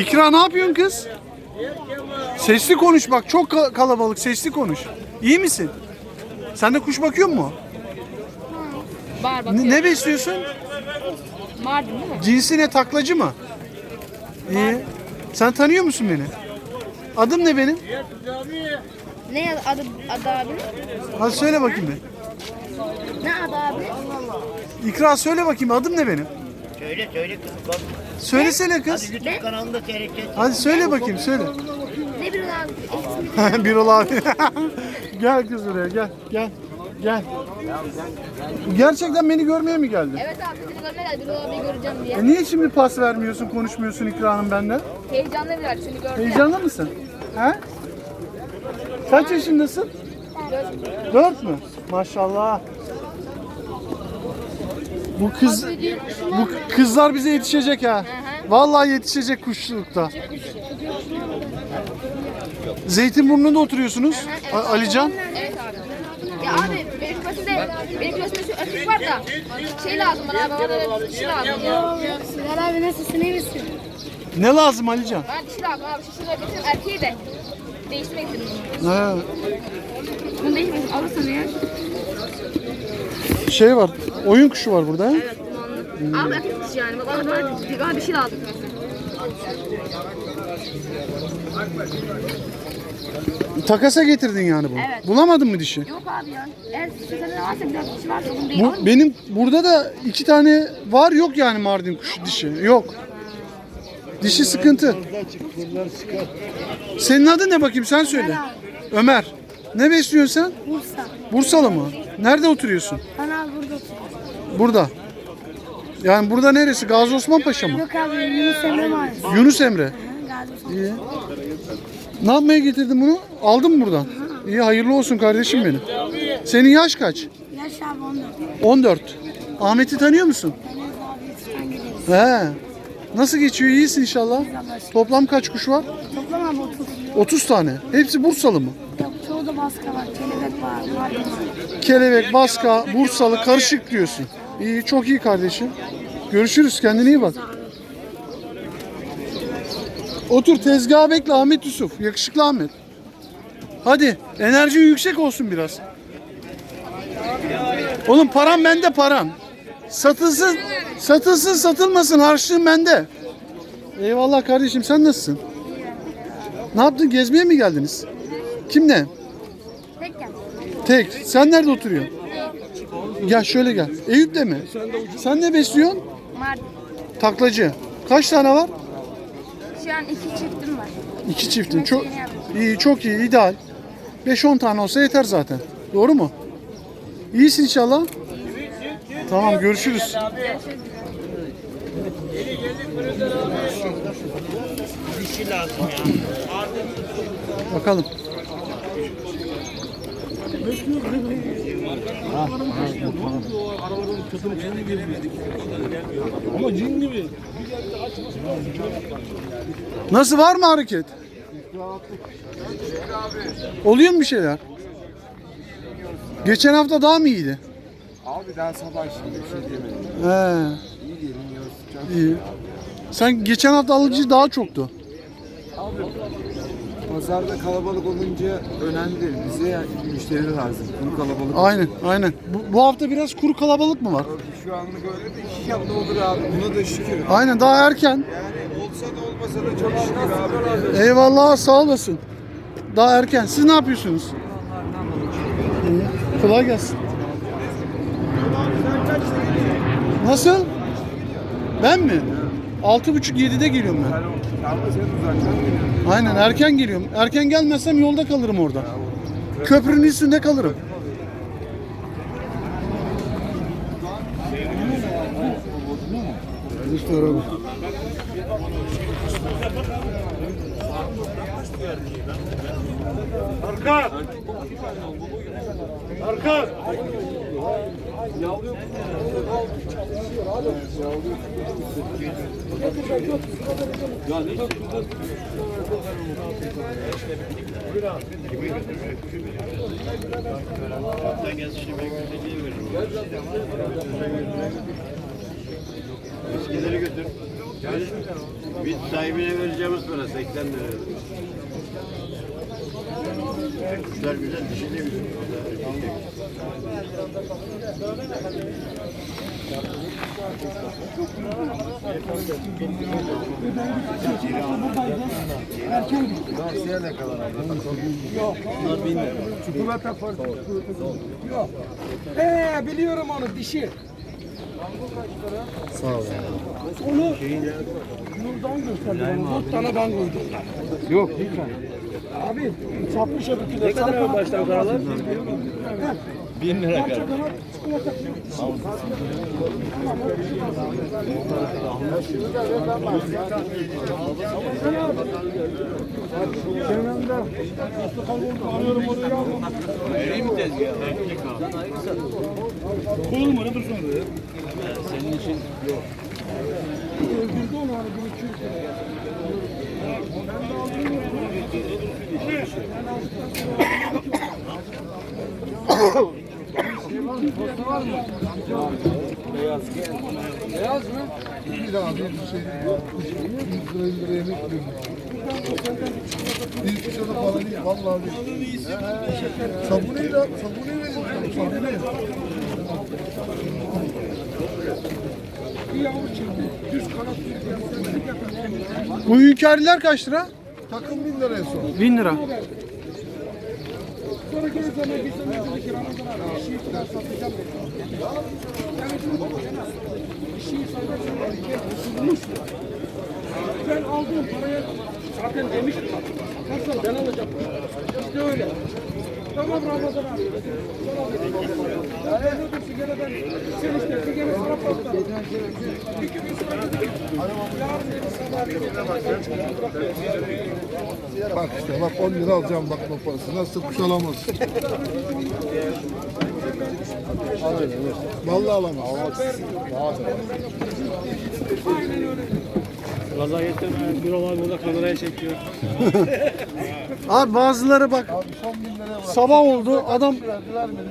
İkra ne yapıyorsun kız? Sesli konuş bak çok ka- kalabalık sesli konuş. İyi misin? Sen de kuş bakıyor mu? Var. Ne, ne besliyorsun? Mardin değil mi? Cinsi ne taklacı mı? İyi. Sen tanıyor musun beni? Adım ne benim? Ne adı, adı abi? Hadi söyle bakayım bir. Ne adı abi? İkra söyle bakayım adım ne benim? Söyle söyle kızım bak. Söylesene kız. YouTube kanalında seyredeceğiz. Hadi söyle bakayım söyle. Ne bir abi? bir ol abi. gel kız buraya gel gel gel. Gerçekten beni görmeye mi geldin? Evet abi seni görmeye geldi. Bir abi göreceğim diye. E niye şimdi pas vermiyorsun, konuşmuyorsun İkra Hanım benden? Heyecanlı bir seni gördüm. Heyecanlı mısın? He? Kaç yaşındasın? Dört mü? Maşallah. Bu kız, bu kızlar bize yetişecek ha. Vallahi yetişecek kuşlukta. Zeytinburnu'nda oturuyorsunuz. A- Alican. Evet abi. Ya abi benim kümesimde, benim kümesimde şu erkek var da şey lazım bana abi, bana dişi lazım ya. Sinan abi nasılsın iyi misin? Ne lazım Alican? Bana dişi lazım abi, şu şurada getirdim erkeği de. Değiştirmek istedim. He, Bunu değiştirmek alırsan eğer. şey var, oyun kuşu var burada. Evet, dumanlı. Abi erkek dişi yani. Bak bana, bana, bana dişi lazım. Takasa getirdin yani bunu. Evet. Bulamadın mı dişi? Yok abi ya. Eğer sende varsa biraz dişi varsa bunu değil. Bu, benim burada da iki tane var yok yani Mardin kuşu dişi. Yok. Dişi sıkıntı. Senin adın ne bakayım sen söyle. Ömer. Ne besliyorsun sen? Bursa. Bursalı mı? Nerede oturuyorsun? Abi burada oturuyorum. Burada. Yani burada neresi? Gazi Osman Paşa mı? Yok abi Yunus Emre Mahallesi. Yunus Emre. Hı, Gazi Osman. İyi. Ne yapmaya getirdin bunu? Aldın mı buradan? İyi hayırlı olsun kardeşim benim. Senin yaş kaç? Yaş abi 14. 14. Ahmet'i tanıyor musun? He. Nasıl geçiyor? İyisin inşallah. Toplam kaç kuş var? Toplam abi 30. 30 tane. Hepsi Bursalı mı? Yok baska var. Kelebek var. Kelebek, Baska, Bursalı karışık diyorsun. İyi, çok iyi kardeşim. Görüşürüz. Kendine iyi bak. Otur tezgaha bekle Ahmet Yusuf. Yakışıklı Ahmet. Hadi enerji yüksek olsun biraz. Oğlum param bende param. Satılsın, satılsın satılmasın harçlığım bende. Eyvallah kardeşim sen nasılsın? Ne yaptın gezmeye mi geldiniz? Kimle? Tek. Sen nerede oturuyorsun? Gel şöyle gel. Eyüp'te mi? Sen ne besliyorsun? Mardin. Taklacı. Kaç tane var? Şu an iki çiftim var. İki çiftin. Çok iyi, çok iyi, ideal. 5-10 tane olsa yeter zaten. Doğru mu? İyisin inşallah. Tamam görüşürüz. Ama cin gibi. Nasıl var mı hareket? Oluyor mu bir şeyler? Geçen hafta daha mı iyiydi? Abi daha sabah şimdi bir şey diyemedim. He, İyi diyelim yiyoruz. iyi. Sen geçen hafta alıcı daha çoktu. Abi pazarda kalabalık olunca önemli. Bize müşteri lazım. Kuru kalabalık. Aynen, aynen. Bu, bu hafta biraz kuru kalabalık mı var? Şu anlık öyle de iki hafta olur abi. Buna da şükür. Aynen, daha erken. Yani olsa da olmasa da çok şükür abi. Eyvallah, sağ olasın. Daha erken. Siz ne yapıyorsunuz? Kolay gelsin. Nasıl? Ben mi? Altı buçuk yedide geliyorum ben. Aynen erken geliyorum. Erken gelmezsem yolda kalırım orada. Köprünün üstünde kalırım. Arka! Arka! Eskileri götür. Biz sahibine vereceğimiz para 80 lira. Kuşlar güzel, dişi de güzel. Çikolata farkı. Yok. He biliyorum onu dişi. Sağ ol. Onu Nurdan gösterdi bana. Dört tane ben koydum. Yok tane. Abi satmış öbürküler. Ne kadar mı başlar karalar? Bin lira kadar. Kenarında arıyorum orayı almam. Öldürdü onu hani bunu. Beyaz mı? Bir daha bir şey. 100 lira 100 lira yemek yiyorum. Bir kişi de para değil. Vallahi değil. Sabuniyle, sabuniyle yiyorum. Sabuniyle. Bir yavru çıktı. Düz kanat Bu hünkâriler kaç lira? Takım 1000 lira en son. 1000 lira. Ben aldığım paraya zaten demiştim. Satarsan ben alacağım. İşte öyle. Tamam Ramazan abi. Sonra dedim. Ya ben ödüm sigaradan. Sen işte sigara sana patlar. İki gün sonra dedim. Yarın dedi sabah bir Bak işte bak 10 lira alacağım bakma parası. Nasıl kuş alamazsın. Vallahi alamaz. Vallahi yeter. Bir olay burada kameraya çekiyor. Abi bazıları bak Abi son 1000 liraya bırak. sabah oldu adam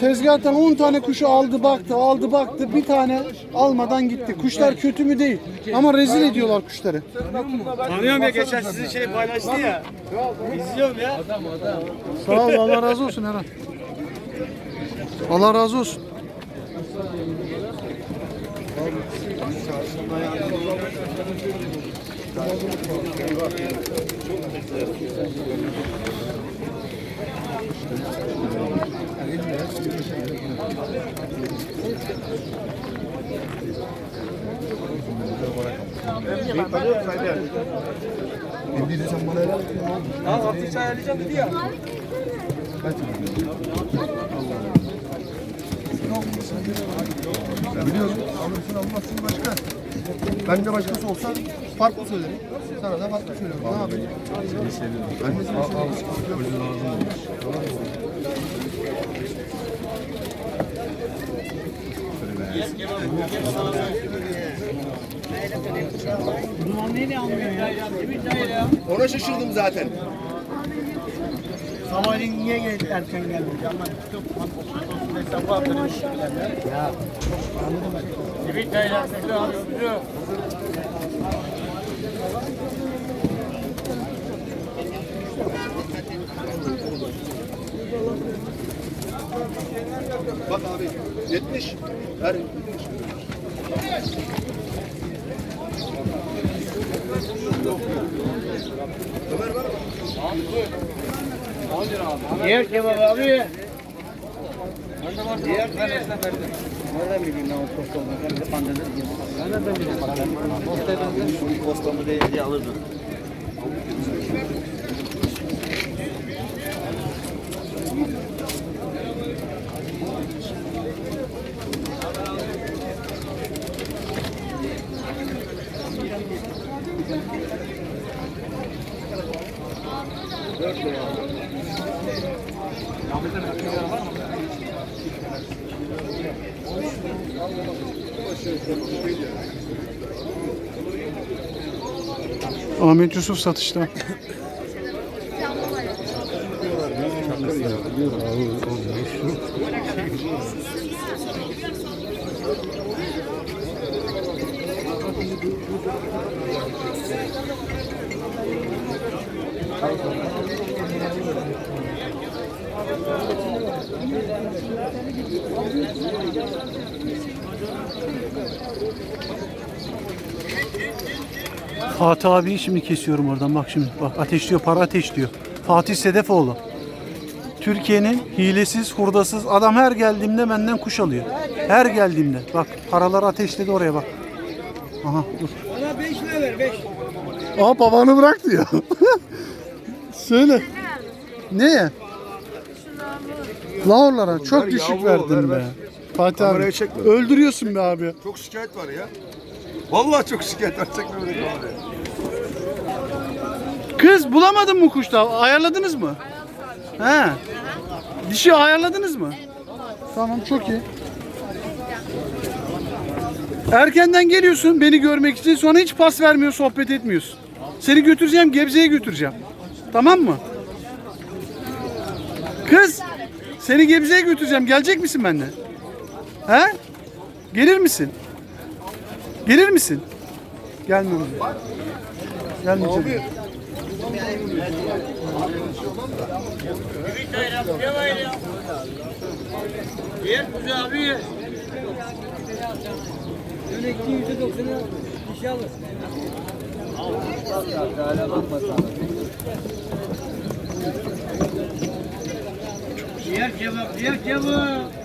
tezgahtan 10 tane kuşu aldı baktı aldı baktı bir tane almadan gitti. Kuşlar kötü mü değil ama rezil ediyorlar kuşları. Tanıyorum ya geçen sizin şey paylaştı ya. İzliyorum ya. Sağ ol Allah razı olsun Eren. Allah razı olsun. De sen bana helal et. Ha hafif ayarlayacağım dedi ya. Biliyorum. Alırsın almazsın başka. Ben de başkası olsa farklı söylerim. Sana da farklı söylerim. Ne yapayım? Ben de seni seviyorum. Ona şaşırdım zaten. Sabahleyin niye geldi erken geldi? Ama çok olsun hesabı hatırlamış. Ya. Evet beyler. Bak abi 70 her 70 Yer kebabı abi. Diğer tanesi de verdim. Nereden bileyim ben o posta olduğunu? Pandemi gibi. Ben nereden bileyim? Postayı postamı değil diye alırdım. Dört lira. Ahmet Yusuf satışta. Fatih abi şimdi kesiyorum oradan bak şimdi bak ateşliyor para ateşliyor. Fatih Sedefoğlu. Türkiye'nin hilesiz hurdasız adam her geldiğimde benden kuş alıyor. Her geldiğimde bak paraları ateşledi oraya bak. Aha dur. Bana 5 lira ver 5. Aa babanı bırak diyor. Söyle. Neye? Laurlara çok düşük verdin ver, be. Fatih abi. çekme. Öldürüyorsun be abi. Çok şikayet var ya. Vallahi çok şikayet var. Çekme böyle kamerayı. Kız bulamadın mı kuş da? Ayarladınız mı? He. Dişi ayarladınız mı? Tamam çok iyi. Erkenden geliyorsun beni görmek için sonra hiç pas vermiyor sohbet etmiyorsun. Seni götüreceğim Gebze'ye götüreceğim. Tamam mı? Kız seni Gebze'ye götüreceğim. Gelecek misin benimle? He? Gelir misin? Gelir misin? Gelmiyorum. Gelmeyeceğim. Diğer kuzu abi. Yönekli %90'ı dişi alır. Diğer kebap, diğer kebap.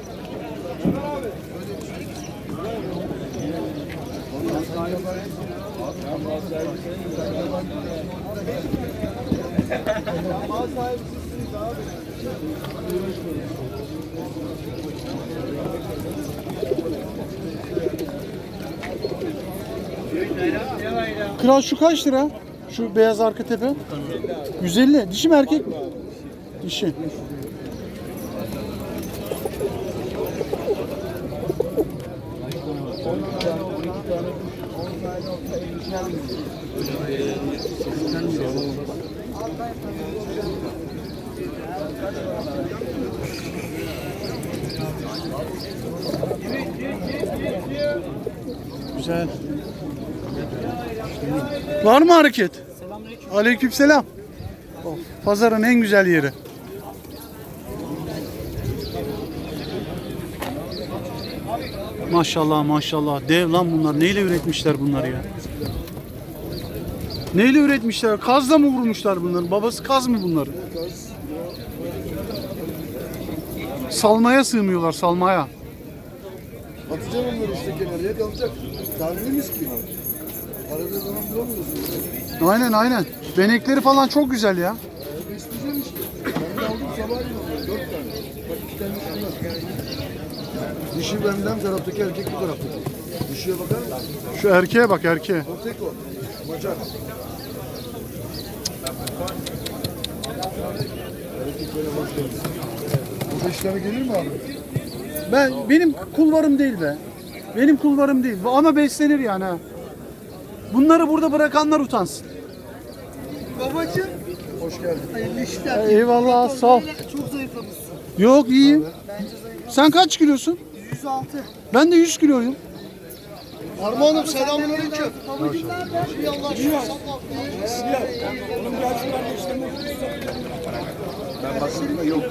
Kral şu kaç lira? Şu beyaz arka tepe. 150. Dişi mi erkek mi? Dişi. Güzel. Var mı hareket? Aleykümselam. Of, pazarın en güzel yeri. Maşallah maşallah. Dev lan bunlar. Neyle üretmişler bunları ya? Neyle üretmişler? Kazla mı vurmuşlar bunları? Babası kaz mı bunları? Salmaya sığmıyorlar salmaya. Atacağım onları işte kenarıya kalacak. Tanrıyız ki. Aradığı zaman bulamıyorsun. Aynen aynen. Benekleri falan çok güzel ya. Besleyeceğim işte. Ben de aldım sabahleyin aldım. Dört tane. Bak iki tane şunlar. Dişi benden taraftaki erkek bu taraftaki. Dişiye bakar mısın? Şu erkeğe bak erkeğe. O tek o. Macar. Erkeklere hoş geldin. Bu beş tane gelir mi abi? Ben benim kulvarım değil be. Benim kulvarım değil. Bu Ama beslenir yani ha. Bunları burada bırakanlar utansın. Babacığım. Hoş geldin. Hayırlı işler. Eyvallah sağ ol. Çok zayıflamışsın. Yok iyiyim. Sen kaç kilosun? 106. Ben de 100 kiloyum. Armağanım selamünaleyküm. Babacığım nerede? Allah aşkına. Ben baktım da yok.